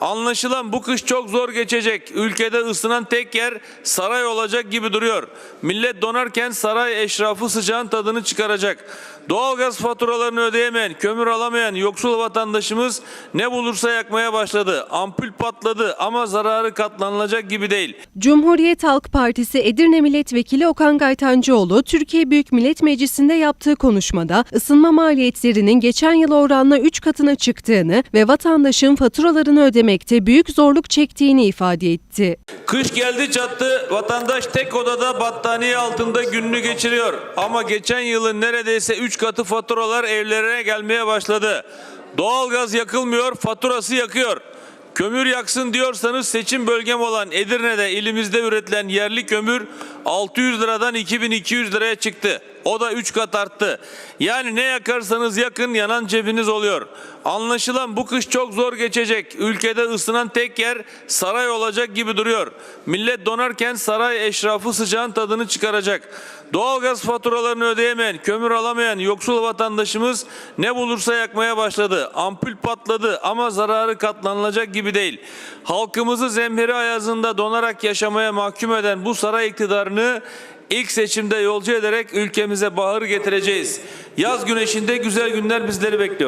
Anlaşılan bu kış çok zor geçecek. Ülkede ısınan tek yer saray olacak gibi duruyor. Millet donarken saray eşrafı sıcağın tadını çıkaracak. Doğalgaz faturalarını ödeyemeyen, kömür alamayan yoksul vatandaşımız ne bulursa yakmaya başladı. Ampul patladı ama zararı katlanılacak gibi değil. Cumhuriyet Halk Partisi Edirne Milletvekili Okan Gaytancıoğlu, Türkiye Büyük Millet Meclisi'nde yaptığı konuşmada ısınma maliyetlerinin geçen yıl oranla 3 katına çıktığını ve vatandaşın faturalarını ödemekte büyük zorluk çektiğini ifade etti. Kış geldi çattı, vatandaş tek odada battaniye altında gününü geçiriyor. Ama geçen yılın neredeyse 3 katı faturalar evlerine gelmeye başladı. Doğalgaz yakılmıyor, faturası yakıyor. Kömür yaksın diyorsanız seçim bölgem olan Edirne'de ilimizde üretilen yerli kömür 600 liradan 2200 liraya çıktı. O da 3 kat arttı. Yani ne yakarsanız yakın yanan cebiniz oluyor. Anlaşılan bu kış çok zor geçecek. Ülkede ısınan tek yer saray olacak gibi duruyor. Millet donarken saray eşrafı sıcağın tadını çıkaracak. Doğalgaz faturalarını ödeyemeyen, kömür alamayan yoksul vatandaşımız ne bulursa yakmaya başladı. Ampul patladı ama zararı katlanılacak gibi değil. Halkımızı zemheri ayazında donarak yaşamaya mahkum eden bu saray iktidarını ilk seçimde yolcu ederek ülkemize bahır getireceğiz. Yaz güneşinde güzel günler bizleri bekliyor.